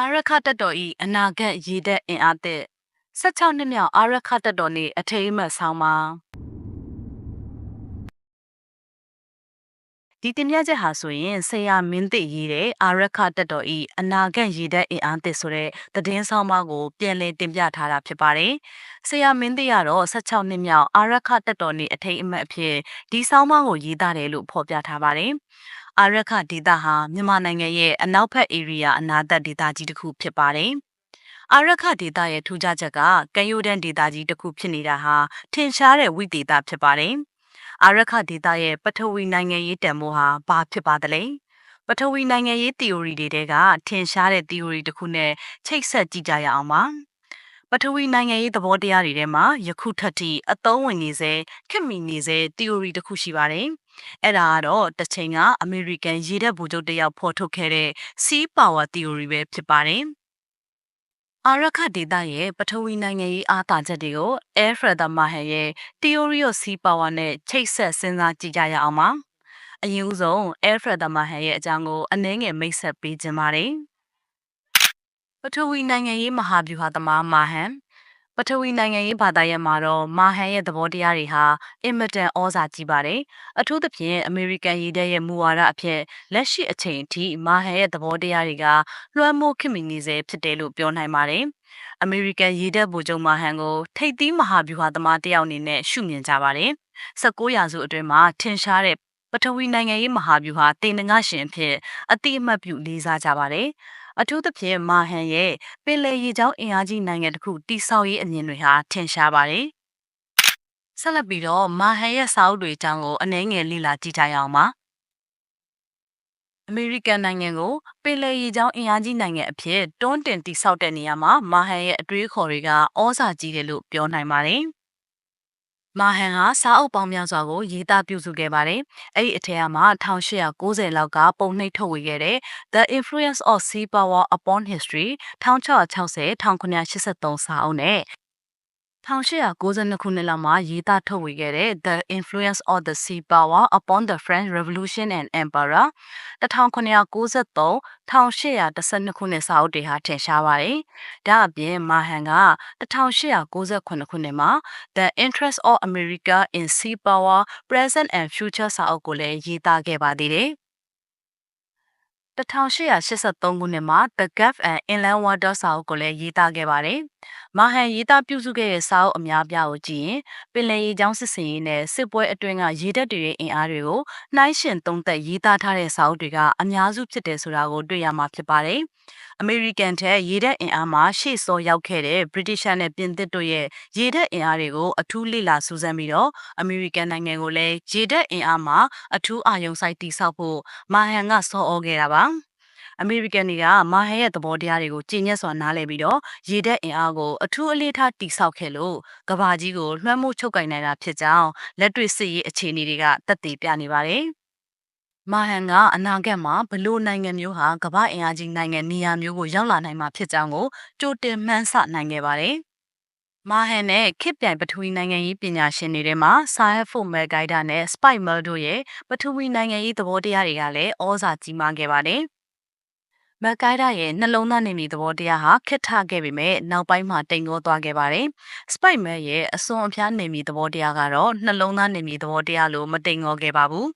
အာရခတက်တော်ဤအနာဂတ်ရည်သက်အင်အားသစ်16နှစ်မြောက်အာရခတက်တော်နေ့အထိမ်းအမှတ်ဆောင်ပါဒီတင်ပြချက်ဟာဆိုရင်ဆရာမင်းသိရေးတဲ့အာရခတက်တော်ဤအနာဂတ်ရည်သက်အင်အားသစ်ဆိုတဲ့သတင်းဆောင်ပါကိုပြန်လည်တင်ပြထားတာဖြစ်ပါတယ်။ဆရာမင်းသိကတော့16နှစ်မြောက်အာရခတက်တော်နေ့အထိမ်းအမှတ်အဖြစ်ဒီဆောင်ပါကိုရေးသားတယ်လို့ဖော်ပြထားပါတယ်။ အာရခဒေသဟာမြန်မာနိုင်ငံရဲ့အနောက်ဘက်ဧရိယာအနာသက်ဒေသကြီးတစ်ခုဖြစ်ပါတယ်။အာရခဒေသရဲ့ထူးခြားချက်ကကယိုဒန်ဒေသကြီးတစ်ခုဖြစ်နေတာဟာထင်ရှားတဲ့ဝိသေသဖြစ်ပါတယ်။အာရခဒေသရဲ့ပထဝီနိုင်ငံရေးတန်ဖိုးဟာဘာဖြစ်ပါသလဲ။ပထဝီနိုင်ငံရေး theory တွေကထင်ရှားတဲ့ theory တစ်ခုနဲ့ချိတ်ဆက်ကြည့်ကြရအောင်ပါ။ ပထဝီနိုင်ငံရေးသဘောတရားတွေထဲမှာယခုထက်ထိအသုံးဝင်နေစေခက်မီနေစေ theory တစ်ခုရှိပါတယ်။အဲ့ဒါကတော့တစ်ချိန်ကအမေရိကန်ရေတပ်ဗိုလ်ချုပ်တယောက်ဖော်ထုတ်ခဲ့တဲ့ Sea Power Theory ပဲဖြစ်ပါတယ်။အာရခဒေတာရဲ့ပထဝီနိုင်ငံရေးအားသာချက်တွေကို Alfred Maher ရဲ့ Theory of Sea Power နဲ့ချိတ်ဆက်စဉ်းစားကြည့်ကြရအောင်ပါ။အရင်ဦးဆုံး Alfred Maher ရဲ့အကြောင်းကိုအနည်းငယ်မိတ်ဆက်ပေးခြင်းပါတယ်။ပ ထဝီနိုင်ငံရေးမဟာဗျူဟာသမားမာဟန်ပထဝီနိုင်ငံရေးဘာသာရပ်မှာတော့မာဟန်ရဲ့သဘောတရားတွေဟာအင်မတန်ဩဇာကြီးပါတယ်။အထူးသဖြင့်အမေရိကန်ရည်တဲ့ရဲ့မူဝါဒအဖြစ်လက်ရှိအချိန်အထိမာဟန်ရဲ့သဘောတရားတွေကလွှမ်းမိုးခင်မီနေစေဖြစ်တယ်လို့ပြောနိုင်ပါတယ်။အမေရိကန်ရည်တဲ့ဗိုလ်ချုပ်မာဟန်ကိုထိပ်သီးမဟာဗျူဟာသမားတစ်ယောက်အနေနဲ့ရှုမြင်ကြပါတယ်။19ရာစုအတွင်းမှာထင်ရှားတဲ့ပထဝီနိုင်ငံရေးမဟာဗျူဟာတေနငရှင်အဖြစ်အတိအမှတ်ပြုလေးစားကြပါတယ်။ အထူးသဖြင့်မာဟန်ရဲ့ပင်လယ်ရေကြောင်းအင်အားကြီးနိုင်ငံတစ်ခုတိဆောက်ရေးအမြင်တွေဟာထင်ရှားပါတယ်။ဆက်လက်ပြီးတော့မာဟန်ရဲ့စာအုပ်တွေအကြောင်းကိုအနည်းငယ်လေ့လာကြည့်ကြရအောင်ပါ။အမေရိကန်နိုင်ငံကိုပင်လယ်ရေကြောင်းအင်အားကြီးနိုင်ငံအဖြစ်တွန်းတင်တိဆောက်တဲ့နေရာမှာမာဟန်ရဲ့အတွေးခေါ်တွေကဩဇာကြီးတယ်လို့ပြောနိုင်ပါတယ်။ မာဟန်ဟာစာအုပ်ပေါင်းများစွာကိုရေးသားပြုစုခဲ့ပါတယ်။အဲ့ဒီအထက်မှာ1890လောက်ကပုံနှိပ်ထုတ်ဝေခဲ့တဲ့ The Influence of Sea Power Upon History 1660-1983စာအုပ်နဲ့ 1892ခုနှစ်လောက်မှာရေးသားထုတ်ဝေခဲ့တဲ့ The Influence of the Sea Power Upon the French Revolution and Empire 1993-1812ခုနှစ်စာအုပ်တွေဟာထင်ရှားပါတယ်။ဒါအပြင်မာဟန်က1898ခုနှစ်မှာ The Interest of America in Sea Power Present and Future စာအုပ်ကိုလည်းရေးသားခဲ့ပါသေးတယ်။1883ခုနှစ်မှာ The Gulf and Inland Water စာအုပ်ကိုလည်းရေးသားခဲ့ပါတယ်။မာဟန်ရေးသားပြုစုခဲ့တဲ့စာအုပ်အများပြားကိုကြည့်ရင်ပင်လယ်ရေကြောင်းစစ်စင်ရေးနဲ့စစ်ပွဲအတွင်းကရေတပ်တွေရဲ့အင်အားတွေကိုနှိုင်းယှဉ်သုံးသပ်ရေးသားထားတဲ့စာအုပ်တွေကအများစုဖြစ်တယ်ဆိုတာကိုတွေ့ရမှာဖြစ်ပါတယ်။အမေရိကန်ထက်ရေတပ်အင်အားမှာရှေ့စောရောက်ခဲ့တဲ့ဗြိတိရှနဲ့ပြင်သစ်တို့ရဲ့ရေတပ်အင်အားတွေကိုအထူးလေ့လာစူးစမ်းပြီးတော့အမေရိကန်နိုင်ငံကိုလည်းရေတပ်အင်အားမှာအထူးအာရုံစိုက်တည်ဆောက်ဖို့မာဟန်ကစောဩခဲ့တာပါ အမေရိကန်တွေကမာဟန်ရဲ့သဘောတရားတွေကိုကျင့်ညက်စွာနားလည်ပြီးတော့ရေတပ်အင်အားကိုအထူးအလေးထားတိဆောက်ခဲ့လို့ကဘာကြီးကိုလွှမ်းမိုးချုပ်ကင်နိုင်တာဖြစ်ကြောင်းလက်တွေ့စစ်ရေးအခြေအနေတွေကသက်သေပြနေပါတယ်။မာဟန်ကအနာဂတ်မှာဘလို့နိုင်ငံမျိုးဟာကမ္ဘာအင်အားကြီးနိုင်ငံနေရာမျိုးကိုရောက်လာနိုင်မှာဖြစ်ကြောင်းကိုကြိုတင်မှန်းဆနိုင်ခဲ့ပါတယ်။မာဟန်နဲ့ခေတ်ပြိုင်ပထဝီနိုင်ငံရေးပညာရှင်တွေထဲမှာဆာဟက်ဖို့မဲဂိုင်ဒါနဲ့စပိုက်မယ်တို့ရဲ့ပထဝီနိုင်ငံရေးသဘောတရားတွေကလည်းဩဇာကြီးမားခဲ့ပါတယ်။ မက်ကိုင်ဒါရဲ့နှလုံးသားနေမီသဘောတရားဟာခက်ထခဲ့ပေမဲ့နောက်ပိုင်းမှာတိမ်ကောသွားခဲ့ပါတယ်။စပိုက်မဲရဲ့အစွန်အဖျားနေမီသဘောတရားကတော့နှလုံးသားနေမီသဘောတရားလို့မတိမ်ကောခဲ့ပါဘူး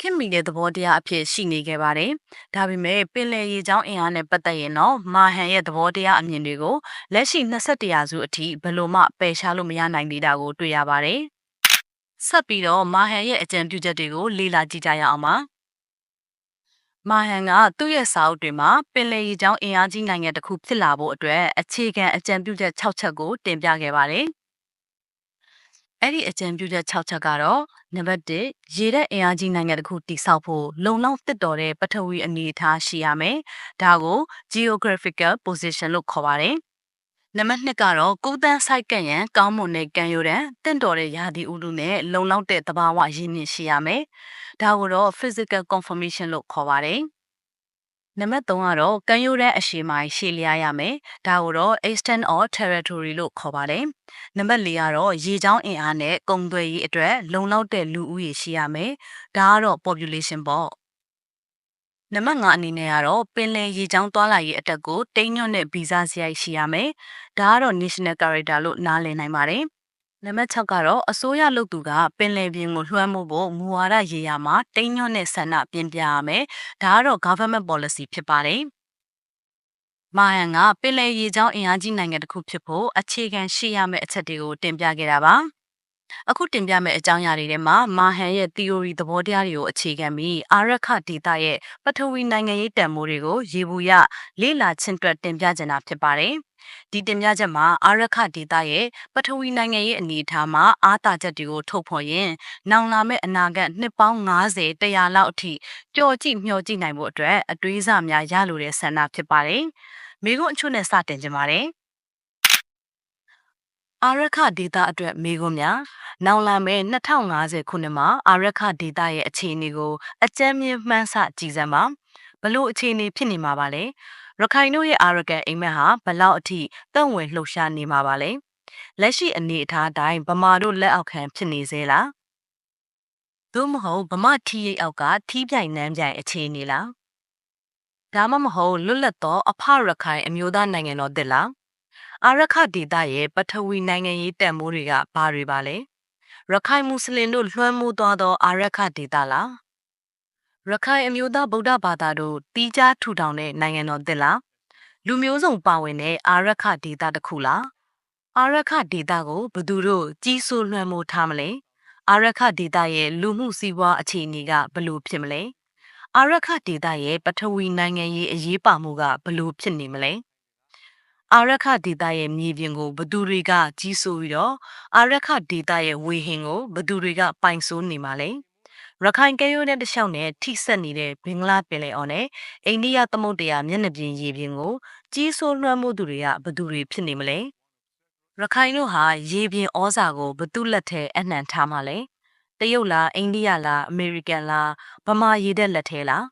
ခင်မီတဲ့သဘောတရားအဖြစ်ရှိနေခဲ့ပါတယ်။ဒါပေမဲ့ပင်လယ်ရေကြောင်းအင်အားနဲ့ပတ်သက်ရင်တော့မာဟန်ရဲ့သဘောတရားအမြင်တွေကိုလက်ရှိ21ရာစုအထိဘယ်လိုမှပယ်ရှားလို့မရနိုင်သေးတာကိုတွေ့ရပါတယ်။ဆက်ပြီးတော့မာဟန်ရဲ့အကြံပြုချက်တွေကိုလေ့လာကြည့်ကြရအောင်ပါ။ မာဟန်ကသူ့ရဲ့စာအုပ်တွေမှာပင်လယ်ရေကြောင်းအင်အားကြီးနိုင်ငံတစ်ခုဖြစ်လာဖို့အတွက်အခြေခံအကြံပြုချက်6ချက်ကိုတင်ပြခဲ့ပါတယ်။အဲ့ဒီအကြံပြုချက်6ချက်ကတော့နံပါတ်1ရေတပ်အင်အားကြီးနိုင်ငံတစ်ခုတည်ဆောက်ဖို့လုံလောက်သစ်တော်တဲ့ပထဝီအနေအထားရှိရမယ်။ဒါကို geographical position လို့ခေါ်ပါတယ်။နံပါတ်2ကတော့ကုသန်းစိုက်ကန့်ရန်ကောင်းမွန်တဲ့ကံရိုးတန်းတင့်တော်တဲ့ရာသီဥတုနဲ့လုံလောက်တဲ့သဘာဝရင်းမြစ်ရှိရမယ်။ ဒါကိုတော့ physical conformation လို့ခေါ်ပါတယ်။နံပါတ်3ကတော့ကံရိုးတဲ့အရှိမိုင်ရှေ့လျားရမယ်။ဒါကိုတော့ extent or territory လို့ခေါ်ပါတယ်။နံပါတ်4ကတော့ရေချောင်းအင်အားနဲ့ကုံသွယ်ရေးအတွက် လုံလောက်တဲ့လူဦးရေရှိရမယ်။ဒါကတော့ population ပေါ့။နံပါတ်5အနေနဲ့ကတော့ပင်လယ်ရေကြောင်းသွားလာရေးအတက်ကိုတိန်းညွတ်တဲ့ဗီဇစရိုက်ရှိရမယ်။ဒါကတော့ national character လို့နားလည်နိုင်ပါတယ်။ နံပါတ်6ကတော့အစိုးရလုပ်သူကပင်လယ်ပြင်ကိုလွှမ်းမိုးဖို့မူဝါဒရေးရာမှာတိန်းညွတ်တဲ့ဆန္ဒပြင်းပြရမယ်။ဒါကတော့ government policy ဖြစ်ပါတယ်။မာယန်ကပင်လယ်ရေကြောင်းအင်အားကြီးနိုင်ငံတစ်ခုဖြစ်ဖို့အခြေခံရှိရမယ့်အချက်တွေကိုတင်ပြခဲ့တာပါ။ အခုတင်ပြမယ့်အကြောင်းအရာတွေထဲမှာမာဟန်ရဲ့ theory သဘောတရားတွေကိုအခြေခံပြီးအာရခဒေတာရဲ့ပထဝီနိုင်ငံရေးတန်ဖိုးတွေကိုရေဘူးရလေ့လာချင့်တွက်တင်ပြကြတာဖြစ်ပါတယ်။ဒီတင်ပြချက်မှာအာရခဒေတာရဲ့ပထဝီနိုင်ငံရေးအနေအထားမှာအာသာချက်တွေကိုထုတ်ဖော်ရင်နောင်လာမယ့်အနာဂတ်နှစ်ပေါင်း90 100လောက်အထိကြော်ကြည့်မျှော်ကြည့်နိုင်ဖို့အတွက်အတွေးအဆများရလိုတဲ့ဆန္ဒဖြစ်ပါတယ်။မိကုအချို့နဲ့စတင်ကြပါမယ်။ အာရခဒေတာအတွက်မိကုများနောင်လာမဲ့2050ခုနှစ်မှာအာရခဒေတာရဲ့အခြေအနေကိုအကြမ်းမြင့်မှန်းဆကြည်စမ်းပါဘလို့အခြေအနေဖြစ်နေမှာပါလဲရခိုင်တို့ရဲ့အာရကန်အိမ်မက်ဟာဘလောက်အထိတန့်ဝင်လှုပ်ရှားနေမှာပါလဲလက်ရှိအနေအထားတိုင်းဗမာတို့လက်အောက်ခံဖြစ်နေသေးလားသို့မဟုတ်ဗမာထီရိတ်အောက်ကထီးပြိုင်နှမ်းပြိုင်အခြေအနေလားဒါမှမဟုတ်လွတ်လပ်သောအဖရခိုင်အမျိုးသားနိုင်ငံတော်တစ်လား အာရခဒေတာရဲ့ပထဝီနိုင်ငံရေးတန်မိုးတွေကဘာတွေပါလဲရခိုင်မွတ်စလင်တို့လွှမ်းမိုးသွားသော အာရခဒေတာလားရခိုင်အမျိုးသားဗုဒ္ဓဘာသာတို့တီးခြားထူထောင်တဲ့နိုင်ငံတော်သစ်လားလူမျိုးစုံပါဝင်တဲ့အာရခဒေတာတစ်ခုလားအာရခဒေတာကိုဘသူတို့ကြီးစိုးလွှမ်းမိုးထားမလဲအာရခဒေတာရဲ့လူမှုစီးပွားအခြေအနေကဘလို့ဖြစ်မလဲအာရခဒေတာရဲ့ပထဝီနိုင်ငံရေးအရေးပါမှုကဘလို့ဖြစ်နေမလဲ အာရခဒေတာရဲ့မြေပြင်ကိုဘသူတွေကကြီးစိုးပြီးတော့အာရခဒေတာရဲ့ဝေဟင်ကိုဘသူတွေကပိုင်ဆိုးနေမှာလဲရခိုင်ကဲရိုးတဲ့တခြားနဲ့ထိဆက်နေတဲ့ဘင်္ဂလားပင်လယ်အော်နဲ့အိန္ဒိယသမုဒ္ဒရာမျက်နှာပြင်ရေပြင်ကိုကြီးစိုးလွှမ်းမိုးသူတွေကဘသူတွေဖြစ်နေမလဲရခိုင်တို့ဟာရေပြင်ဩဇာကိုဘသူလက်ထဲအနှံထားမှလဲတရုတ်လားအိန္ဒိယလားအမေရိကန်လားဗမာရေတက်လက်ထဲလား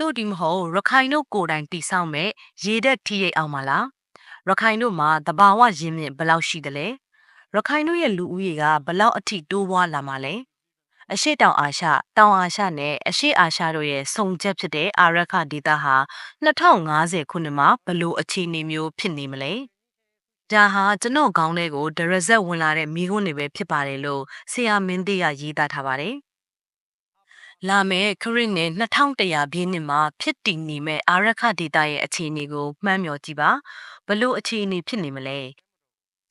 တို့ဒီမဟုတ်ရခိုင်တို့ကိုယ်တိုင်တိဆောက်မဲ့ရေတက်ထိရိတ်အောင်မလားရခိုင်တို့မှာတဘာဝရင်းမြစ်ဘယ်လောက်ရှိသလဲရခိုင်တို့ရဲ့လူဦးရေကဘယ်လောက်အထိတိုးပွားလာမှာလဲအရှိတောင်အာရှတောင်အာရှနဲ့အရှိအာရှတို့ရဲ့စုံချက်ဖြစ်တဲ့အာရခဒေတာဟာ2050ခုနှစ်မှာဘလို့အခြေအနေမျိုးဖြစ်နေမလဲဒါဟာကျွန်တော်ခေါင်းထဲကိုဒရဇက်ဝင်လာတဲ့မိခွန်းတွေပဲဖြစ်ပါတယ်လို့ဆရာမင်းသေးကရေးသားထားပါတယ် လာမယ့်ခရစ်နှစ်2100ပြည့်နှစ်မှာဖြစ်တည်နေမဲ့အာရခဒေတာရဲ့အခြေအနေကိုမှန်းမျှော်ကြည့်ပါဘလို့အခြေအနေဖြစ်နေမလဲ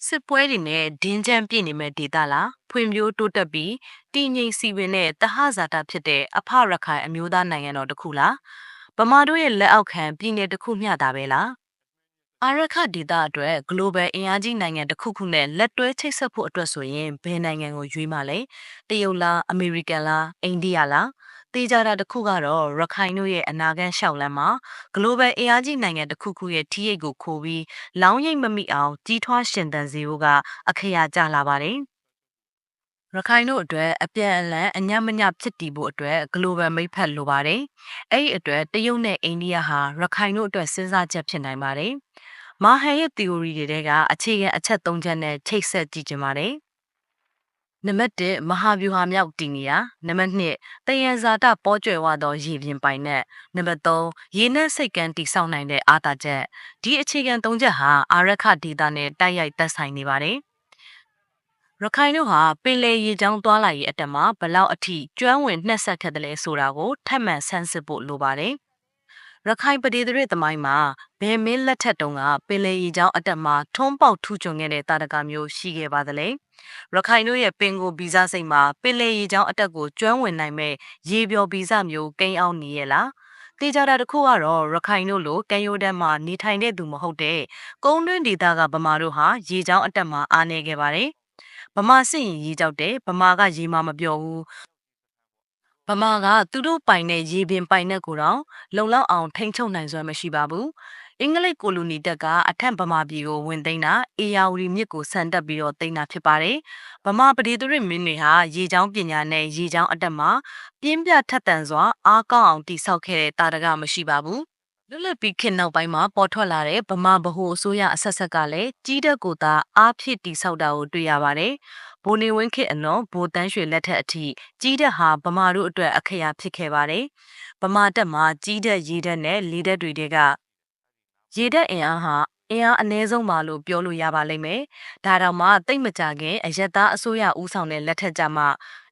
စစ်ပွဲတွေနဲ့ဒင်းချမ်းပြည့်နေမဲ့ဒေတာလားဖွံ့ဖြိုးတိုးတက်ပြီးတည်ငြိမ်စီပင်တဲ့တဟဇာတာဖြစ်တဲ့အဖရခိုင်အမျိုးသားနိုင်ငံတော်တစ်ခုလားဗမာတို့ရဲ့လက်အောက်ခံပြည်နယ်တစ်ခုမျှတာပဲလား အာရခဒေတာအတွက် global အင်အားကြီးနိုင်ငံတစ်ခုခုနဲ့လက်တွဲချိတ်ဆက်ဖို့အတွက်ဆိုရင်ဘယ်နိုင်ငံကိုရွေးမှလဲတရုတ်လားအမေရိကန်လားအိန္ဒိယလားတေးကြတာတစ်ခုကတော့ရခိုင်တို့ရဲ့အနာဂတ်ရှောက်လန်းမှာ global အင်အားကြီးနိုင်ငံတစ်ခုခုရဲ့ထိရိတ်ကိုခိုးပြီးလောင်းရိပ်မမိအောင်ကြီးထွားရှင်သန်စေဖို့ကအခရာကျလာပါတယ်ရခိုင်တို့အတွက်အပြန်အလှန်အညံ့မညဖြစ်တည်ဖို့အတွက် global မိတ်ဖက်လိုပါတယ်။အဲ့ဒီအတွက်တရုတ်နဲ့အိန္ဒိယဟာရခိုင်တို့အတွက်စဉ်းစားချက်ဖြစ်နိုင်ပါတယ်။ မာဟန်ရဲ့ theory တွေကအခြေခံအချက်၃ချက်နဲ့ချိတ်ဆက်ကြည့်ကြပါတယ်။နံပါတ်1မဟာဗျူဟာမြောက်တည်နေရနံပါတ်2တယံဇာတပေါ်ကျွယ်ဝသောရေပြင်ပိုင်နဲ့နံပါတ်3ရေနက်စိတ်ကန်းတိဆောက်နိုင်တဲ့အာသာချက်ဒီအခြေခံ၃ချက်ဟာအာရခဒေတာနဲ့တိုက်ရိုက်သက်ဆိုင်နေပါတယ်ရခိုင်တို့ဟာပင်လယ်ရေကြောင်းသွားလာရေးအတက်မှာဘလောက်အထိကျွမ်းဝင်နှက်ဆက်ခဲ့တယ်လဲဆိုတာကိုထပ်မံဆန်းစစ်ဖို့လိုပါတယ်။ ရခိုင်ပဒေသရသမိုင်းမှာဘယ်မင်းလက်ထက်တုန်းကပင်လယ်ရေကြောင်းအတက်မှာထုံးပေါက်ထူးချွန်ခဲ့တဲ့တာတကမျိုးရှိခဲ့ပါသလဲရခိုင်တို့ရဲ့ပင်ကိုဗီဇစိတ်မှာပင်လယ်ရေကြောင်းအတက်ကိုကျွမ်းဝင်နိုင်မဲ့ရေပျော်ဗီဇမျိုးကိန်းအောင်နေရလားတေချာတာတစ်ခုကတော့ရခိုင်တို့လိုကံရိုးတန်းမှာနေထိုင်တဲ့သူမဟုတ်တဲ့ကုန်းတွင်းဒေသကဗမာတို့ဟာရေချောင်းအတက်မှာအားနေခဲ့ပါတယ်ဗမာစစ်ရင်ရေကြောက်တယ်ဗမာကရေမမပြောဘူး ဗမာကသူတို့ပိုင်တဲ့ရေပြင်ပိုင်တဲ့ကိုတော့လုံလောက်အောင်ထိန်းချုပ်နိုင်စွမ်းမရှိပါဘူးအင်္ဂလိပ်ကိုလိုနီတပ်ကအထက်ဗမာပြည်ကိုဝင်သိမ်းတာအေယာဝတီမြစ်ကိုဆန်တက်ပြီးတော့သိမ်းတာဖြစ်ပါတယ်။ဗမာပဒေသရမင်းတွေဟာရေချောင်းပညာနဲ့ရေချောင်းအတက်မှာပြင်းပြထက်သန်စွာအားကောင်းအောင်တိဆောက်ခဲ့တဲ့တာတကမရှိပါဘူး လွတ်လပ်ပြီးခေတ်နောက်ပိုင်းမှာပေါ်ထွက်လာတဲ့ဗမာဗဟိုအစိုးရအဆက်ဆက်ကလည်းကြီးတဲ့ကိုသာအားဖြစ်တိဆောက်တာကိုတွေ့ရပါတယ်။ဘိုနေဝင်းခေတ်အလွန်ဘိုတန်းရွှေလက်ထက်အထိကြီးတဲ့ဟာဗမာတို့အတွက်အခရာဖြစ်ခဲ့ပါတယ်။ဗမာတက်မှာကြီးတဲ့ရေတက်နဲ့လေတက်တွေတဲကရေတက်အင်အားဟာအင်အားအ ਨੇ ဆုံးပါလို့ပြောလို့ရပါလိမ့်မယ်။ဒါတောင်မှတိတ်မကြခင်အယက်သားအစိုးရဦးဆောင်တဲ့လက်ထက်ကြမှာ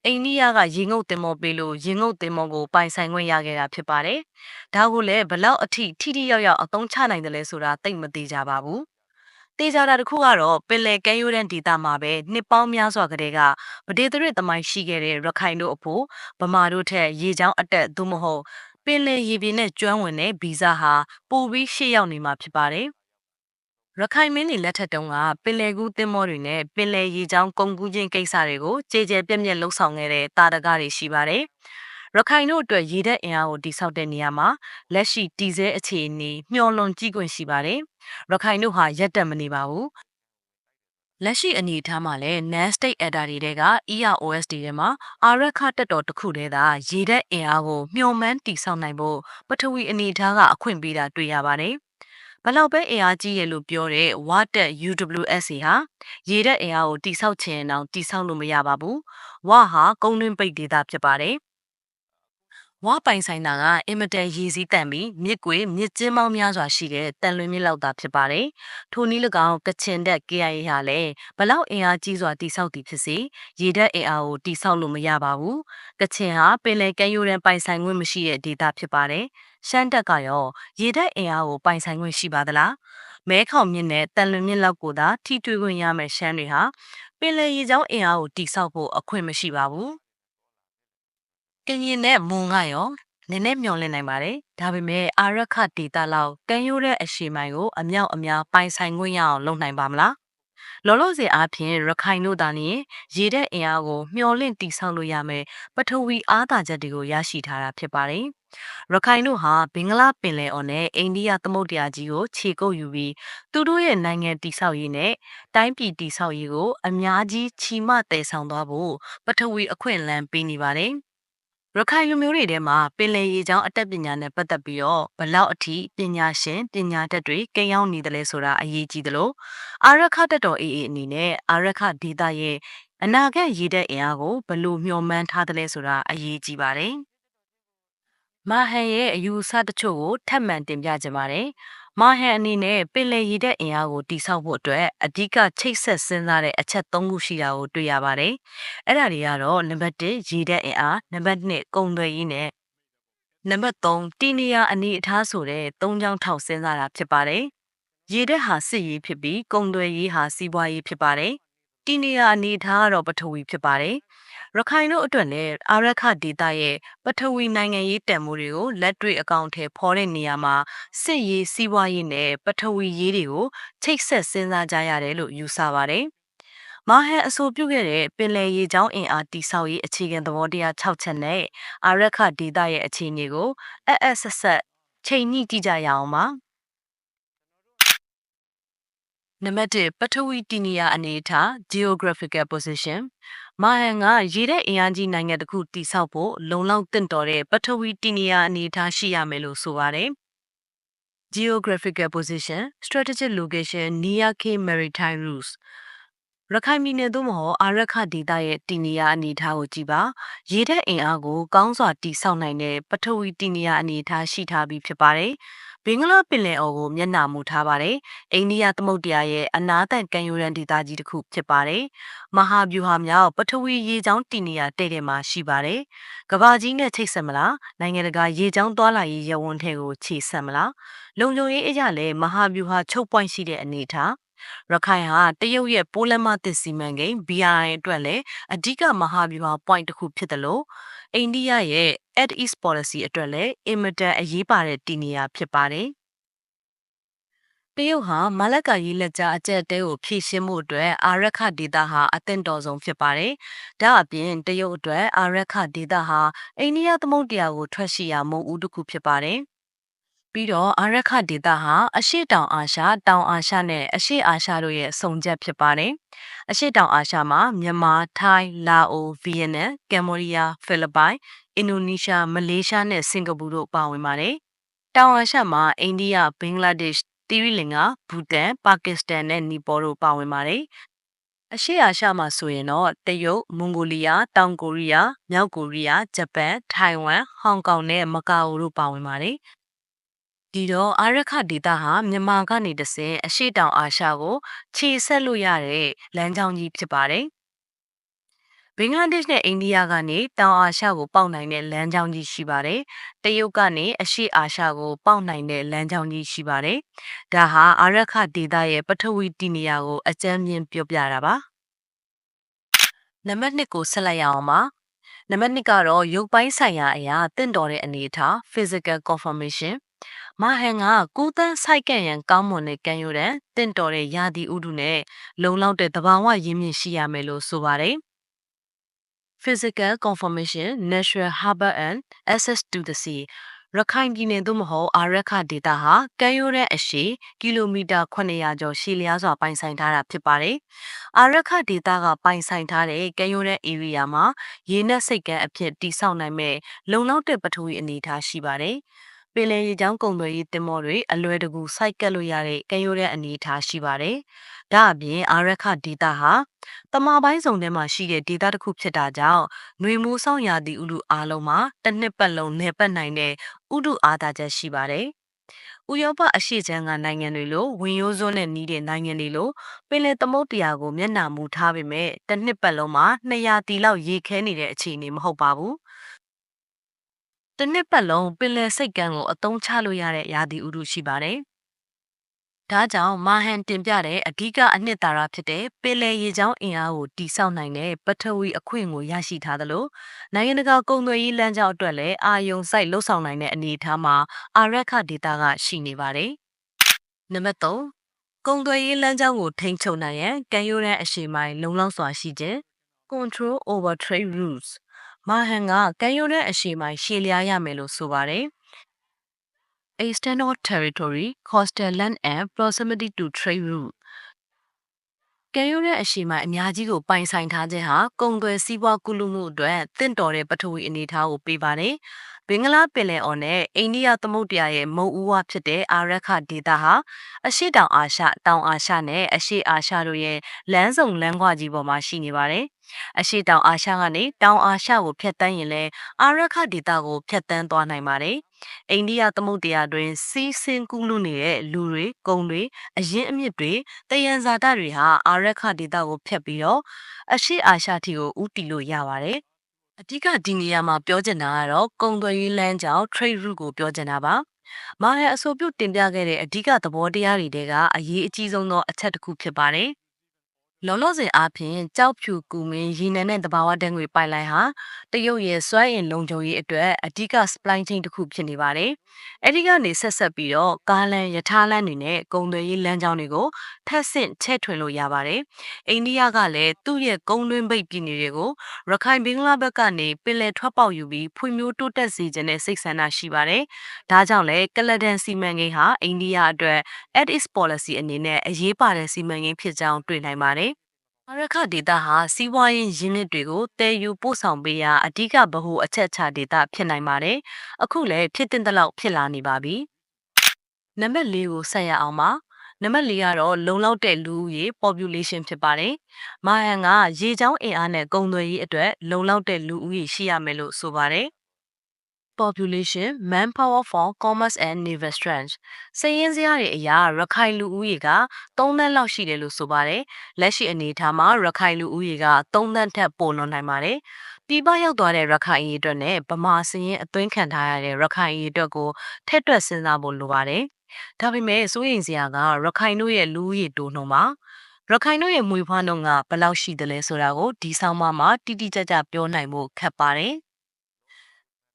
အိန္ဒိယကရေငုပ်တင်မောပေးလို့ရေငုပ်တင်မောကိုပိုင်ဆိုင်ခွင့်ရခဲ့တာဖြစ်ပါတယ်။ဒါကိုလည်းဘလောက်အထိထိထိရောက်ရောက်အသုံးချနိုင်တယ်လဲဆိုတာသိမသေးကြပါဘူး။တေချာတာတစ်ခုကတော့ပင်လယ်ကမ်းရိုးတန်းဒေသမှာပဲနှစ်ပေါင်းများစွာကတည်းကဗဒေသရစ်သမိုင်းရှိခဲ့တဲ့ရခိုင်တို့အဖို့ဗမာတို့ထက်ရေချောင်းအတက်သို့မဟုတ်ပင်လယ်ရေပြင်နဲ့ကျွမ်းဝင်တဲ့ဗီဇဟာပိုပြီးရှေ့ရောက်နေမှာဖြစ်ပါတယ် ရခိုင်မင်းတွေလက်ထက်တုန်းကပင်လယ်ကူးသင်္ဘောတွေနဲ့ပင်လယ်ရေကြောင်းကုန်ကူးခြင်းကိစ္စတွေကိုကြေကြေပြက်ပြက်လှုပ်ဆောင်ခဲ့တဲ့တာတကားတွေရှိပါတယ်။ရခိုင်တို့အတွက်ရေတပ်အင်အားကိုတိစောက်တဲ့နေရာမှာလက်ရှိတည်ဆဲအခြေအနေမျှော်လွန်ကြည့်ခွင့်ရှိပါတယ်။ရခိုင်တို့ဟာရက်တက်မနေပါဘူး။လက်ရှိအနေအထားမှာလည်း NAN State Adder တွေက EROS တွေထဲမှာအာရခတက်တော်တစ်ခုတည်းသာရေတပ်အင်အားကိုမျှော်မှန်းတိစောက်နိုင်ဖို့ပထဝီအနေအထားကအခွင့်ပေးတာတွေ့ရပါတယ်။ ဘလောက်ပဲအင်အားကြီးရလို့ပြောတဲ့ဝါတက် UWSA ဟာရေတက်အင်အားကိုတိဆောက်ခြင်းအောင်တိဆောက်လို့မရပါဘူး။ဝါဟာကုန်းတွင်းပိတ်ဒေသဖြစ်ပါတယ်။ ဝါပိုင်ဆိုင်တာကအင်မတန်ရည်စည်းတန်ပြီးမြစ်ကွေမြစ်ကျင်းပေါင်းများစွာရှိတဲ့တန်လွင်မြစ်လောက်သာဖြစ်ပါတယ်။ထိုနည်း၎င်းကချင်တက် KIA ဟာလည်းဘလောက်အင်အားကြီးစွာတိဆောက်သည်ဖြစ်စေရေတက်အင်အားကိုတိဆောက်လို့မရပါဘူး။ကချင်ဟာပင်လယ်ကမ်းရိုးတန်းပိုင်ဆိုင်ခွင့်မရှိတဲ့ဒေသဖြစ်ပါတယ်။ရှမ်းတက်ကရောရေတပ်အင်အားကိုပိုင်ဆိုင်ခွင့်ရှိပါသလားမဲခေါင်မြင့်နဲ့တန်လွင်မြင့်လောက်ကိုသာထိတွေ့ခွင့်ရမယ်ရှမ်းတွေဟာပင်လယ်ရေကြောင်းအင်အားကိုတိစောက်ဖို့အခွင့်မရှိပါဘူး ကရင်နဲ့မွန်ကရောနည်းနည်းမျောလင့်နိုင်ပါတယ်ဒါပေမဲ့အာရခဒေတာလောက်ကံရိုးတဲ့အရှိမိုင်ကိုအမြောက်အများပိုင်ဆိုင်ခွင့်ရအောင်လုပ်နိုင်ပါမလားလောလောဆယ်အားဖြင့်ရခိုင်တို့သာလျှင်ရေတဲ့အင်အားကိုမျှော်လင့်တိဆောက်လို့ရမယ်ပထဝီအားသာချက်တွေကိုရရှိထားတာဖြစ်ပါတယ်။ရခိုင်တို့ဟာဘင်္ဂလားပင်လယ်အော်နဲ့အိန္ဒိယသမုဒ္ဒရာကြီးကိုခြေကုပ်ယူပြီးသူတို့ရဲ့နိုင်ငံတိဆောက်ရေးနဲ့တိုင်းပြည်တိဆောက်ရေးကိုအများကြီးချီမတည်ဆောင်သွားဖို့ပထဝီအခွင့်အလမ်းပေးနေပါတယ်။ ရခိုင်လူမျိုးတွေထဲမှာပင်လယ်ရေကြောင်းအတတ်ပညာနဲ့ပတ်သက်ပြီးတော့ဘလောက်အထိပညာရှင်ပညာတတ်တွေကိန်းရောက်နေတယ်လဲဆိုတာအရေးကြီးတယ်လို့အာရခတက်တော်အေးအေးအနေနဲ့အာရခဒေတာရဲ့အနာဂတ်ရည်တဲ့အင်အားကိုဘလို့မျှော်မှန်းထားတယ်လဲဆိုတာအရေးကြီးပါတယ်။မာဟန်ရဲ့အယူအဆတချို့ကိုထပ်မံတင်ပြကြပါတယ်။ မာဟန်အနေနဲ့ပင်လယ်ရည်တဲ့အင်အားကိုတိဆောက်ဖို့အတွက်အဓိကချိတ်ဆက်စဉ်းစားတဲ့အချက်၃ခုရှိတာကိုတွေ့ရပါတယ်။အဲ့ဒါတွေကတော့နံပါတ်1ရည်တဲ့အင်အားနံပါတ်2ကုန်သွယ်ရေးနဲ့နံပါတ်3တီနီယာအနေအထားဆိုတဲ့၃ချောင်းထောက်စဉ်းစားတာဖြစ်ပါတယ်။ရေတဲ့ဟာစစ်ရေးဖြစ်ပြီးကုန်သွယ်ရေးဟာစီးပွားရေးဖြစ်ပါတယ်။တီနီယာအနေအထားကတော့ပထဝီဖြစ်ပါတယ်။ ရခိုင်တို့အတွက်လည်းအာရခဒေတာရဲ့ပထဝီနိုင်ငံရေးတန်မိုးတွေကိုလက်တွေ့အကောင့်ထဲဖော်တဲ့နေရာမှာစစ်ရေးစီးပွားရေးနဲ့ပထဝီရေးတွေကိုချိတ်ဆက်စဉ်းစားကြရတယ်လို့ယူဆပါတယ်။မာဟန်အဆိုပြုခဲ့တဲ့ပင်လယ်ရေကြောင်းအင်အားတိဆောက်ရေးအခြေခံသဘောတရား6ချက်နဲ့အာရခဒေတာရဲ့အခြေအနေကိုအအဆက်ဆက်ချိန်ညှိကြည့်ကြရအောင်ပါ။နံပါတ်1ပထဝီတီနီယာအနေအထား geographical position မာဟန်ကရေတဲ့အင်အားကြီးနိုင်ငံတစ်ခုတိစောက်ဖို့လုံလောက်တင့်တော်တဲ့ပထဝီတီနီယာအနေအထားရှိရမယ်လို့ဆိုပါတယ်။ Geographical position, strategic location, near key maritime routes ရခိုင်ပြည်နယ်သို့မဟုတ်အာရခဒေသရဲ့တီနီယာအနေအထားကိုကြည့်ပါရေတဲ့အင်အားကိုကောင်းစွာတိစောက်နိုင်တဲ့ပထဝီတီနီယာအနေအထားရှိထားပြီးဖြစ်ပါတယ်။ ဘင်္ဂလားပင်လယ်အော်ကိုမျက်နှာမူထားပါတယ်။အိန္ဒိယသမုဒ္ဒရာရဲ့အနားတန်ကမ်းရိုးတန်းဒေသကြီးတစ်ခုဖြစ်ပါတယ်။မဟာဗျူဟာမြောက်ပထဝီရေကြောင်းတည်နေရတဲ့တဲ့မှာရှိပါတယ်။ကဘာကြီးနဲ့ချိတ်ဆက်မလား။နိုင်ငံတကာရေကြောင်းသွားလာရေးရဝန်းထဲကိုခြေဆက်မလား။လုံခြုံရေးအကြလည်းမဟာဗျူဟာချုပ်ပွိုင်းရှိတဲ့အနေအထားရခိုင်ဟာတရုတ်ရဲ့ပိုးလမ်းမသစ်စီမံကိန်း BRI အတွက်လည်းအဓိကမဟာဗျူဟာ point တစ်ခုဖြစ်တယ်လို့ အိန္ဒိယရဲ့ Act East policy အတွက်လည်းအင်မတန်အရေးပါတဲ့တည်နေရာဖြစ်ပါတယ်။တရုတ်ဟာမလက်ကရေးလက်ကြားအကျက်တဲကိုဖြည့်ရှင်းမှုအတွက်အာရခဒေတာဟာအသင့်တော်ဆုံးဖြစ်ပါတယ်။ဒါအပြင်တရုတ်အတွက်အာရခဒေတာဟာအိန္ဒိယသမုဒ္ဒရာကိုထွက်ရှိရာမုံဦးတစ်ခုဖြစ်ပါတယ်။ ပြီးတော့အာရခဒေတာဟာအရှေ့တောင်အာရှတောင်အာရှနဲ့အရှေ့အာရှတို့ရဲ့စုံချက်ဖြစ်ပါတယ်။အရှေ့တောင်အာရှမှာမြန်မာ၊ထိုင်း၊လာအို၊ဗီယက်နမ်၊ကမ်ဘောဒီးယား၊ဖိလစ်ပိုင်၊အင်ဒိုနီးရှား၊မလေးရှားနဲ့စင်ကာပူတို့ပါဝင်ပါတယ်။တောင်အာရှမှာအိန္ဒိယဘင်္ဂလားဒေ့ရှ်သီရိလင်္ကာဘူတန်ပါကစ္စတန်နဲ့နီပေါတို့ပါဝင်ပါတယ်အရှေ့အာရှမှာဆိုရင်တော့တရုတ်မွန်ဂိုလီးယားတောင်ကိုရီးယားမြောက်ကိုရီးယားဂျပန်ထိုင်ဝမ်ဟောင်ကောင်နဲ့မကာအိုတို့ပါဝင်ပါတယ် ဒီတော့အာရခဒေတာဟာမြန်မာကနေတဆင်အရှေ့တောင်အာရှကိုခြေဆက်လို့ရတဲ့လမ်းကြောင်းကြီးဖြစ်ပါတယ်ဘင်္ဂလားဒေ့ရှ်နဲ့အိန္ဒိယကနေတောင်အာရှကိုပေါက်နိုင်တဲ့လမ်းကြောင်းကြီးရှိပါတယ်။တရုတ်ကနေအရှေ့အာရှကိုပေါက်နိုင်တဲ့လမ်းကြောင်းကြီးရှိပါတယ်။ဒါဟာအာရခဒေသရဲ့ပထဝီတည်နေရာကိုအကြမ်းမြင်ပြောပြတာပါ။နံပါတ်1ကိုဆက်လိုက်ရအောင်ပါ။နံပါတ်2ကတော့ရုပ်ပိုင်းဆိုင်ရာအရာတင့်တော်တဲ့အနေအထား physical conformation မဟန်ကကူးတန်းဆိုင်ကံရန်ကောင်းမွန်တဲ့ကံရိုးတန်တင့်တော်တဲ့ယာဒီဥဒုနဲ့လုံလောက်တဲ့သဘာဝရင်းမြစ်ရှိရမယ်လို့ဆိုပါတယ်။ physical conformation natural harbor and access to the sea ရခိုင်ပြည်နယ်သို့မဟုတ်အာရခဒေတာဟာကမ်းရိုးတန်းအရှည်ကီလိုမီတာ900ကျော်ရှည်လျားစွာပိုင်ဆိုင်ထားတာဖြစ်ပါတယ်။အာရခဒေတာကပိုင်ဆိုင်ထားတဲ့ကမ်းရိုးတန်း area မှာရေနက်စိတ်ကမ်းအဖြစ်တည်ဆောက်နိုင်မဲ့လုံလောက်တဲ့ပထဝီအနေအထားရှိပါတယ်။ ပင်လယ်ရေကြောင်းကုန်သွယ်ရေးတင်မောတွေအလွယ်တကူစိုက်ကပ်လို့ရတဲ့ကမ်းရိုးတန်းအနေအထားရှိပါတယ်။ဒါအပြင်အာရခဒေတာဟာတမပိုင်းစုံထဲမှာရှိတဲ့ဒေတာတစ်ခုဖြစ်တာကြောင့်ຫນွေမိုးဆောင်ရာသီဥတုအားလုံးမှာတစ်နှစ်ပတ်လုံးနေပတ်နိုင်တဲ့ဥတုအားသာချက်ရှိပါတယ်။ဥရောပအရှေ့ခြမ်းကနိုင်ငံတွေလိုဝင်ရိုးစွန်းနဲ့နီးတဲ့နိုင်ငံတွေလိုပင်လယ်သမုဒ္ဒရာကိုမျက်နှာမူထားပေမဲ့တစ်နှစ်ပတ်လုံးမှာ200တီလောက်ရေခဲနေတဲ့အခြေအနေမဟုတ်ပါဘူး။ တစ်နှစ်ပတ်လုံးပင်လယ်စိတ်ကမ်းကိုအသုံးချလို့ရတဲ့ရာသီဥတုရှိပါတယ်။ဒါကြောင့်မာဟန်တင်ပြတဲ့အဓိကအနှစ်သာရဖြစ်တဲ့ပင်လယ်ရေကြောင်းအင်အားကိုတိစောက်နိုင်တဲ့ပထဝီအခွင့်ကိုရရှိထားသလိုနိုင်ငံတကာကုန်သွယ်ရေးလမ်းကြောင်းအတွက်လည်းအာယုံစိုက်လှုပ်ဆောင်နိုင်တဲ့အနေအထားမှာအာရခဒေတာကရှိနေပါတယ်။နံပါတ်3ကုန်သွယ်ရေးလမ်းကြောင်းကိုထိန်းချုပ်နိုင်ရန်ကံရိုးတန်းအရှိမိုင်းလုံလောက်စွာရှိခြင်း control over trade routes မာဟန်ကကမ်းရိုးတန်းအရှေ့ပိုင်းရှည်လျားရမယ်လို့ဆိုပါတယ်။ External territory, coastal land and proximity to trade route ကမ်းရိုးတန်းအရှေ့ပိုင်းအများကြီးကိုပိုင်ဆိုင်ထားခြင်းဟာကုန်သွယ်စီးပွားကုလူမှုအတွက်တင့်တော်တဲ့ပထဝီအနေအထားကိုပေးပါတယ်။ဘင်္ဂလားပင်လယ်အော်နဲ့အိန္ဒိယသမုဒ္ဒရာရဲ့မုတ်ဦးဝဖြစ်တဲ့အာရခဒေသဟာအရှေ့တောင်အာရှတောင်အာရှနဲ့အရှေ့အာရှတို့ရဲ့လမ်းစုံလမ်းခွကြီးပေါ်မှာရှိနေပါတယ်။ အရှေ့တောင်အာရှကနေတောင်အာရှကိုဖျက်ဆီးရင်လည်းအာရခဒေသကိုဖျက်ဆီးသွားနိုင်ပါတယ်။အိန္ဒိယသမုဒ္ဒရာတွင်စီးဆင်းကူးလူနေတဲ့လူတွေ၊ကုန်တွေ၊အရင်းအမြစ်တွေ၊တယံဇာတတွေဟာအာရခဒေသကိုဖျက်ပြီးတော့အရှေ့အာရှထိကိုဦးတည်လို့ရပါတယ်။အဓိကဒီနေရာမှာပြောချင်တာကတော့ကုန်သွယ်ရေးလမ်းကြောင်း trade route ကိုပြောချင်တာပါ။မာဟန်အဆိုပြုတင်ပြခဲ့တဲ့အဓိကသဘောတရားတွေကအရေးအကြီးဆုံးသောအချက်တစ်ခုဖြစ်ပါတယ်။ လောလောဆယ်အားဖြင့်ကြောက်ဖြူကူမင်းရေနံနဲ့တဘာဝတန်းငွေပိုက်လိုင်းဟာတရုတ်ရဲ့စွမ်းအင်လုံခြုံရေးအတွက်အဓိက supply chain တစ်ခုဖြစ်နေပါတယ်။အဲဒီကနေဆက်ဆက်ပြီးတော့ကားလမ်းရထားလမ်းတွေနဲ့ကုန်သွယ်ရေးလမ်းကြောင်းတွေကိုထပ်ဆင့်ချဲ့ထွင်လို့ရပါတယ်။အိန္ဒိယကလည်းသူ့ရဲ့ကုန်လွင်ပိတ်ပြည်နယ်တွေကိုရခိုင်ဘင်္ဂလားဘက်ကနေပင်လယ်ထွက်ပေါက်ယူပြီးဖွံ့ဖြိုးတိုးတက်စေခြင်းနဲ့စိတ်ဆန္ဒရှိပါတယ်။ဒါကြောင့်လည်းကလဒန်စီမံကိန်းဟာအိန္ဒိယအတွက် at its policy အနေနဲ့အရေးပါတဲ့စီမံကိန်းဖြစ်ကြောင်းတွေ့နိုင်ပါတယ်။ အာရခဒေတာဟာစီးပွားရေးရင်းမြစ်တွေကိုတည်ယူပို့ဆောင်ပေးရာအဓိကဗဟုအချက်ချဒေတာဖြစ်နိုင်ပါတယ်။အခုလည်းဖြစ်တင်တဲ့လောက်ဖြစ်လာနေပါပြီ။နံပါတ်၄ကိုဆက်ရအောင်ပါ။နံပါတ်၄ကတော့လုံလောက်တဲ့လူဦးရေ population ဖြစ်ပါတယ်။မာဟန်ကရေချောင်းအင်အားနဲ့ကုန်သွယ်ရေးအတွက်လုံလောက်တဲ့လူဦးရေရှိရမယ်လို့ဆိုပါတယ် population manpower for commerce and naval strength စည်ရင်းစရာတွေအရာရခိုင်လူဦးရေက3သန်းလောက်ရှိတယ်လို့ဆိုပါတယ်လက်ရှိအနေအထားမှာရခိုင်လူဦးရေက3သန်းထက်ပိုလွန်နိုင်ပါတယ်ပြည်ပရောက်သွားတဲ့ရခိုင်ရေးအတွက်နဲ့ဗမာစည်ရင်အသွင်းခံထားရတဲ့ရခိုင်ရေးအတွက်ကိုထက်တွက်စဉ်းစားဖို့လိုပါတယ်ဒါပေမဲ့စိုးရိမ်စရာကရခိုင်တို့ရဲ့လူဦးရေတိုးနှုန်းပါရခိုင်တို့ရဲ့မွေးဖွားနှုန်းကဘယ်လောက်ရှိသလဲဆိုတာကိုဒီဆောင်မမှာတိတိကျကျပြောနိုင်ဖို့ခက်ပါတယ်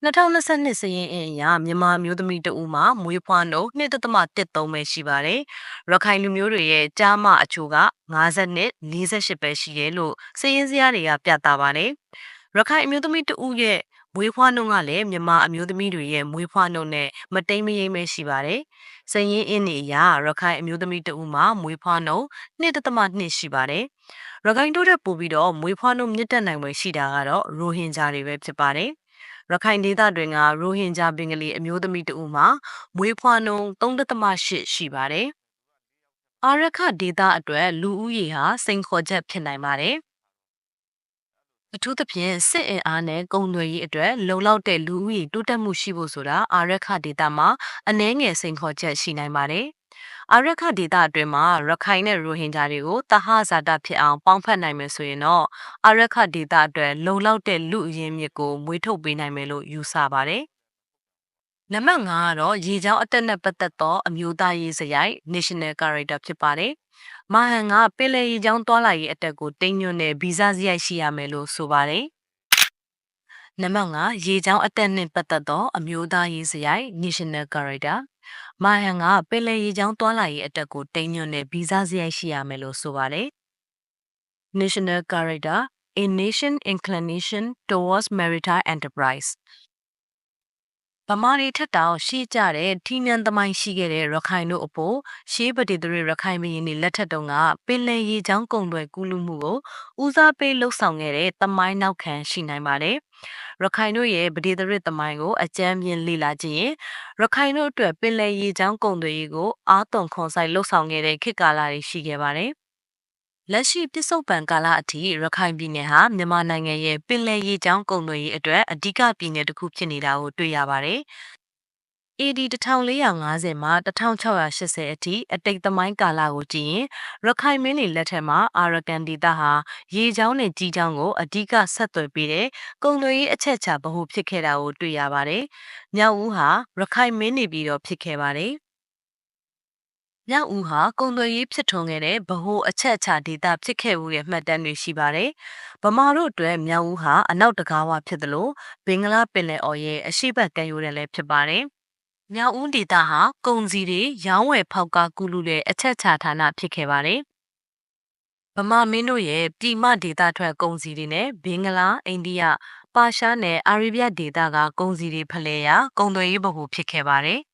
2022စရင်အင်အရမြန်မာမျိုးသမီးတဦးမှာမွေးဖွားနှုန်း2.13ပဲရှိပါတယ်။ရခိုင်လူမျိုးတွေရဲ့ကြားမအချို့က50နဲ့48ပဲရှိတယ်လို့စရင်စရာတွေကပြသပါတယ်။ရခိုင်အမျိုးသမီးတဦးရဲ့မွေးဖွားနှုန်းကလည်းမြန်မာအမျိုးသမီးတွေရဲ့မွေးဖွားနှုန်းနဲ့မတိမ်မယိမ်းပဲရှိပါတယ်။စရင်အင်းနေအရရခိုင်အမျိုးသမီးတဦးမှာမွေးဖွားနှုန်း2.2ရှိပါတယ်။ရခိုင်တို့တဲ့ပို့ပြီးတော့မွေးဖွားနှုန်းမြင့်တက်နိုင်ွယ်ရှိတာကတော့ရိုဟင်ဂျာတွေပဲဖြစ်ပါတယ်။ ရခိုင်ဒေသတွင်ကရိုဟင်ဂျာဘင်္ဂလီအမျိုးသမီးတဦးမှာမွေးဖွားနှုန်း3.8ရှိပါတယ်။အာရခဒေသအတွက်လူဦးရေဟာစိန်ခေါ်ချက်ဖြစ်နိုင်ပါတယ်။အထူးသဖြင့်စစ်အင်အားနဲ့ကုန်သွယ်ရေးအတွက်လုံလောက်တဲ့လူဦးရေတိုးတက်မှုရှိဖို့ဆိုတာအာရခဒေသမှာအနည်းငယ်စိန်ခေါ်ချက်ရှိနိုင်ပါတယ်။ အာရခဒေသအတွင်းမှာရခိုင်နဲ့ရိုဟင်ဂျာတွေကိုတဟဇာတဖြစ်အောင်ပေါင်းဖက်နိုင်မယ်ဆိုရင်တော့အာရခဒေသအတွက်လုံလောက်တဲ့လူအရင်းမြစ်ကိုမွေးထုတ်ပေးနိုင်မယ်လို့ယူဆပါတယ်။နံပါတ်5ကတော့ရေချောင်းအတက်နဲ့ပတ်သက်သောအမျိုးသားရေးစရိုက် national character ဖြစ်ပါတယ်။မဟန်ကပင်လယ်ရေချောင်းတွာလာရေးအတက်ကိုတိမ်ညွန့်တဲ့ဗီဇစရိုက်ရှိရမယ်လို့ဆိုပါတယ်။နံပါတ်5ရေချောင်းအတက်နဲ့ပတ်သက်သောအမျိုးသားရေးစရိုက် national character မာဟန်ကပင်လယ်ရေကြောင်းတွာလာရေးအတက်ကိုတိမ်ညွန့်တဲ့ဗီဇစရိုက်ရှိရမယ်လို့ဆိုပါတယ်။ National Character a nation inclination towards maritime enterprise ဗ မာတွေထက်တောင်ရှေးကြတဲ့ထီးနန်းသမိုင်းရှိခဲ့တဲ့ရခိုင်တို့အဖို့ရှေးပတိတရရခိုင်မင်းတွေလက်ထက်တုန်းကပင်လယ်ရေချောင်းကုံတွေကူးလူမှုကိုဦးစားပေးလှုပ်ဆောင်ခဲ့တဲ့သမိုင်းနောက်ခံရှိနိုင်ပါတယ်။ရခိုင်တို့ရဲ့ပတိတရသမိုင်းကိုအကြမ်းမြင်လေ့လာခြင်းရင်ရခိုင်တို့အတွက်ပင်လယ်ရေချောင်းကုံတွေကိုအားသွန်ခွန်ဆိုင်လှုပ်ဆောင်ခဲ့တဲ့ခေတ်ကာလတွေရှိခဲ့ပါတယ်။ လက်ရှိပြစ္ဆုတ်ပံကာလအထိရခိုင်ပြည်နယ်ဟာမြန်မာနိုင်ငံရဲ့ပင်လယ်ရေကြောင်းကုန်သွယ်ရေးအတွက်အဓိကပြည်နယ်တစ်ခုဖြစ်နေတာကိုတွေ့ရပါတယ်။ AD 1450မှာ1680အထိအတိတ်သမိုင်းကာလကိုကြည့်ရင်ရခိုင်မင်းတွေလက်ထက်မှာအာရကန်ဒေသဟာရေချောင်းနဲ့ကြီးချောင်းကိုအဓိကဆက်သွယ်ပေးတဲ့ကုန်သွယ်ရေးအချက်အချာဗဟုဖြစ်ခဲ့တာကိုတွေ့ရပါတယ်။မြောက်ဦးဟာရခိုင်မင်းနေပြီးတော့ဖြစ်ခဲ့ပါတယ်။ မြောက်ဦးဟာကုံသွေးရေးဖြစ်ထွန်းခဲ့တဲ့ဗဟိုအချက်အချာဒေသဖြစ်ခဲ့မှုရဲ့မှတ်တမ်းတွေရှိပါတယ်။ဗမာတို့အတွက်မြောက်ဦးဟာအနောက်တကားဝဖြစ်သလိုဘင်္ဂလားပင်လယ်အော်ရဲ့အရှိတ်ကမ်းရိုးတန်းလည်းဖြစ်ပါတယ်။မြောက်ဦးဒေသဟာကုံစီတွေရောင်းဝယ်ဖောက်ကားကူးလူတဲ့အချက်ချာဌာနဖြစ်ခဲ့ပါတယ်။ဗမာမင်းတို့ရဲ့ပြည်မဒေသထွက်ကုံစီတွေနဲ့ဘင်္ဂလားအိန္ဒိယပါရှားနဲ့အာရေဗျဒေသကကုံစီတွေဖလှယ်ရာကုံသွေးရေးဗဟိုဖြစ်ခဲ့ပါတယ်။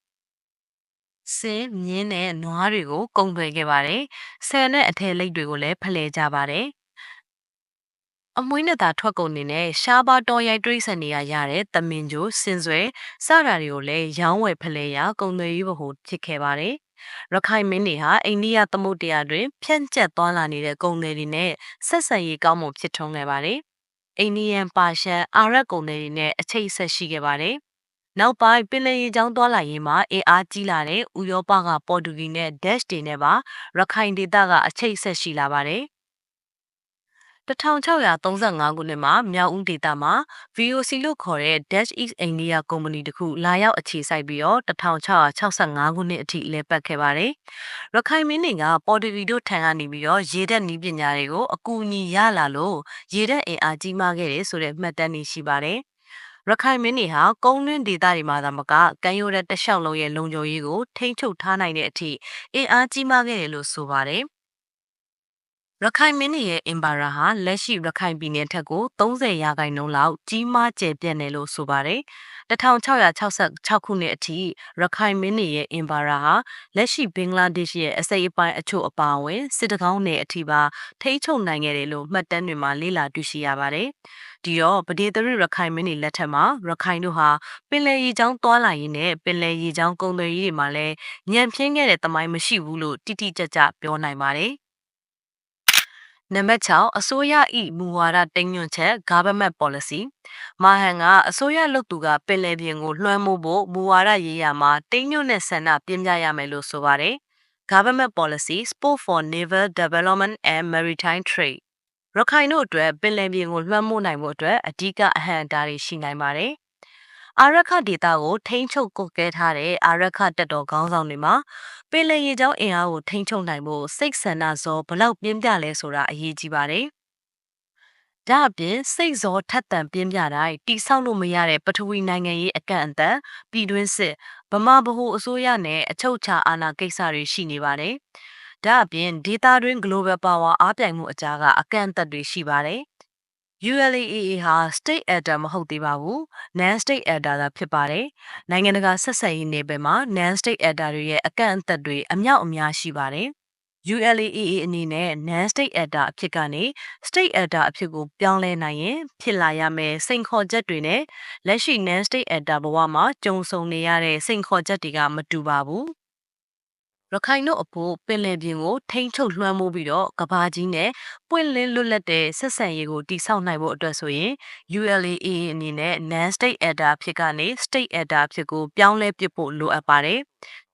ဆင်းမြင်းနဲ့နွားတွေကိုကုံသွယ်ခဲ့ပါတယ်။ဆယ်နဲ့အထည်လိပ်တွေကိုလည်းဖလှယ်ကြပါတယ်။အမွှေးနဲ့သာထွက်ကုန်နေနဲ့ရှားပါတော်ရိုက်တွေးဆန်နေရရတဲ့တမင်ကျိုးစင်ဆွဲစတာတွေကိုလည်းရောင်းဝယ်ဖလှယ်ရာကုံသွယ်ရေးဘဟုဖြစ်ခဲ့ပါတယ်။ရခိုင်မင်းတွေဟာအိန္ဒိယသမုဒ္ဒရာတွင်ဖြန့်ကျက်သွားလာနေတဲ့ကုံတွေတွေနဲ့ဆက်ဆံရေးကောင်းမှုဖြစ်ထွန်းခဲ့ပါတယ်။အိန္ဒိယပါရှန်အာရပ်ကုံတွေနဲ့အချိတ်ဆက်ရှိခဲ့ပါတယ်။ နောက်ပိုင်းပင်လယ်ရေကြောင်းသွားလာရေးမှာအင်အားကြီးလာတဲ့ဥရောပကပေါ်တူဂီနဲ့ Dash တွေနဲ့ပါရခိုင်ဒေသကအချိတ်ဆက်ရှိလာပါတယ်။1635ခုနှစ်မှာမြောက်ဦးဒေသမှာ VOC လို့ခေါ်တဲ့ Dash East India Company တခုလာရောက်အခြေစိုက်ပြီးတော့1665ခုနှစ်အထိလည်ပတ်ခဲ့ပါတယ်။ရခိုင်မင်းတွေကပေါ်တူဂီတို့ထံကနေပြီးတော့ရေတပ်နည်းပညာတွေကိုအကူအညီရလာလို့ရေတပ်အင်အားကြီးမားခဲ့တယ်ဆိုတဲ့မှတ်တမ်းတွေရှိပါတယ်။ ရခိုင်မင်းတွေဟာကုန်းတွင်းဒေသတွေမှာသာမကကမ်းရိုးတန်းတလျှောက်လုံးရဲ့လုံခြုံရေးကိုထိန်းချုပ်ထားနိုင်တဲ့အထိအင်အားကြီးမားခဲ့တယ်လို့ဆိုပါတယ်ရခိုင်မင်းတွေရဲ့အင်ပါရာဟာလက်ရှိရခိုင်ပြည်နယ်ထက်ကို30ရာခိုင်နှုန်းလောက်ကြီးမားကျယ်ပြန့်တယ်လို့ဆိုပါတယ် 1666ခုနှစ်အထိရခိုင်မင်းတွေရဲ့အင်ပါရာဟာလက်ရှိဘင်္ဂလားဒေ့ရှ်ရဲ့အစိပ်အပိုင်းအချို့အပါအဝင်စစ်တကောင်းနယ်အထိပါထိချုပ်နိုင်ခဲ့တယ်လို့မှတ်တမ်းတွေမှာလေ့လာတွေ့ရှိရပါတယ်။ဒီတော့ပဒေသရရခိုင်မင်းတွေလက်ထက်မှာရခိုင်တို့ဟာပင်လယ်ရေကြောင်းသွားလာရင်းနဲ့ပင်လယ်ရေကြောင်းကုန်သွယ်ရေးတွေမှာလည်းညံပြင်းခဲ့တဲ့တမိုင်းမရှိဘူးလို့တိတိကျကျပြောနိုင်ပါတယ်။ နံပါတ်6အစိုးရ၏မူဝါဒတိမ်ညွန့်ချက် government policy မာဟန်ကအစိုးရလုပ်သူကပင်လယ်ပြင်ကိုလွှမ်းမိုးဖို့မူဝါဒရေးရာမှာတိမ်ညွန့်တဲ့ဆန္ဒပြင်းပြရမယ်လို့ဆိုပါတယ် government policy support for naval development and maritime trade ရခိုင်တို့အတွက်ပင်လယ်ပြင်ကိုလွှမ်းမိုးနိုင်ဖို့အတွက်အဓိကအဟန့်အတားတွေရှိနိုင်ပါတယ် အာရခဒေတာကိုထိန်းချုပ်ကုတ်ကဲထားတဲ့အာရခတက်တော်ခေါင်းဆောင်တွေမှာပင်လယ်ရေကြောင်းအင်အားကိုထိန်းချုပ်နိုင်ဖို့စိတ်ဆန္ဒဇောဘလောက်ပြင်းပြလဲဆိုတာအရေးကြီးပါတယ်။ဒါအပြင်စိတ်ဇောထက်သန်ပြင်းပြတိုင်းတိဆောက်လို့မရတဲ့ပထဝီနိုင်ငံရေးအကန့်အသတ်ပြည်တွင်းစစ်ဗမာဗဟိုအစိုးရနဲ့အချုပ်ချာအာဏာကိစ္စတွေရှိနေပါတယ်။ဒါအပြင်ဒေတာတွင်း global power အားပြိုင်မှုအကြားကအကန့်အသတ်တွေရှိပါတယ်။ ULAA ဟာ state actor မဟုတ်သေးပါဘူး non state actor သာဖြစ်ပါတယ်နိုင်ငံတကာဆက်ဆံရေးနယ်ပယ်မှာ non state actor တွေရဲ့အကန့်အသတ်တွေအမြောက်အများရှိပါတယ် ULAA အနေနဲ့ non-state actor အဖြစ်ကနေ state actor အဖြစ်ကိုပြောင်းလဲနိုင်ရင်ဖြစ်လာရမယ်စိန်ခေါ်ချက်တွေနဲ့လက်ရှိ non-state actor ဘဝမှာကြုံဆုံနေရတဲ့စိန်ခေါ်ချက်တွေကမတူပါဘူး ရခိုင်တို့အဖို့ပင်လယ်ပြင်ကိုထိမ့်ချုပ်လွှမ်းမိုးပြီးတော့ကဘာကြီးနဲ့ပွင့်လင်းလွတ်လပ်တဲ့ဆက်ဆံရေးကိုတည်ဆောက်နိုင်ဖို့အတွက်ဆိုရင် ULAA အနေနဲ့ non-state actor ဖြစ်ကနေ state actor ဖြစ်ကိုပြောင်းလဲပစ်ဖို့လိုအပ်ပါတယ်။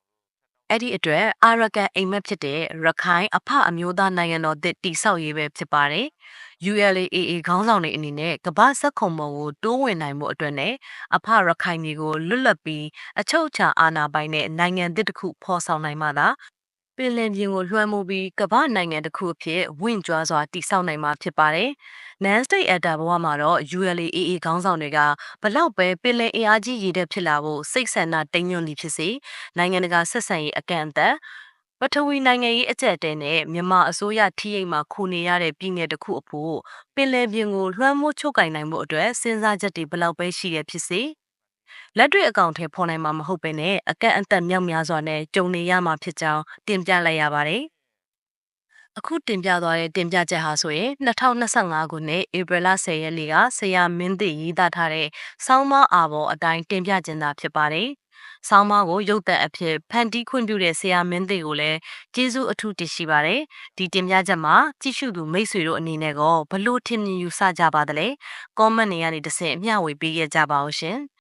အဲ့ဒီအတွက်အာရကန်အိမ်မက်ဖြစ်တဲ့ရခိုင်အဖအမျိုးသားနိုင်ငံတော်တည်တည်ဆောက်ရေးပဲဖြစ်ပါတယ်။ ULAA ခေါင်းဆောင်တွေအနေနဲ့ကမ္ဘာစက်ခုံပေါ်ကိုတိုးဝင်နိုင်မှုအတွက်နဲ့အဖရခိုင်တွေကိုလွတ်လပ်ပြီးအချုပ်အခြာအာဏာပိုင်တဲ့နိုင်ငံတစ်ခုဖော်ဆောင်နိုင်မှသာ ပင်လယ်ပြင်ကိုလွှမ်းမိုးပြီးကမ္ဘာနိုင်ငံတစ်ခုအဖြစ်ဝင့်ကြွားစွာတည်ဆောက်နိုင်မှာဖြစ်ပါတယ်။ Non State Actor ဘဝမှာတော့ ULAA ခေါင်းဆောင်တွေကဘလောက်ပဲပင်လယ်အင်အားကြီးရည်တဲ့ဖြစ်လာဖို့စိတ်ဆန္ဒတိမ်ညွန့်သည်ဖြစ်စေနိုင်ငံတကာဆက်ဆံရေးအကန့်အသတ်ပထဝီနိုင်ငံရေးအကျက်တဲနဲ့မြန်မာအစိုးရထိရိတ်မှာခုနေရတဲ့ပြည်နယ်တစ်ခုအဖို့ပင်လယ်ပြင်ကိုလွှမ်းမိုးချုပ်ကင်နိုင်မှုအတွက်စဉ်းစားချက်တွေဘလောက်ပဲရှိရဖြစ်စေ လက်တွေ့အကောင့်ထဲပေါ်နိုင်မှာမဟုတ်ပဲနဲ့အကန့်အသတ်မြောက်များစွာနဲ့ကြုံနေရမှာဖြစ်ကြောင်းတင်ပြလိုက်ရပါတယ်။အခုတင်ပြသွားတဲ့တင်ပြချက်ဟာဆိုရင်2025ခုနှစ်ဧပြီလ10ရက်နေ့ကဆရာမင်းသိရေးသားထားတဲ့ဆောင်းမအာဘော်အတိုင်းတင်ပြခြင်းသာဖြစ်ပါတယ်။ဆောင်းမကိုရုပ်သက်အဖြစ်ဖန်တီးခွင့်ပြုတဲ့ဆရာမင်းသိကိုလည်းကျေးဇူးအထူးတင်ရှိပါတယ်။ဒီတင်ပြချက်မှာကြည့်ရှုသူမိတ်ဆွေတို့အနေနဲ့ကဘလို့ထင်မြင်ယူဆကြပါသလဲ။ comment တွေကနေတစ်ဆင့်အမျှဝေပေးခဲ့ကြပါဦးရှင်။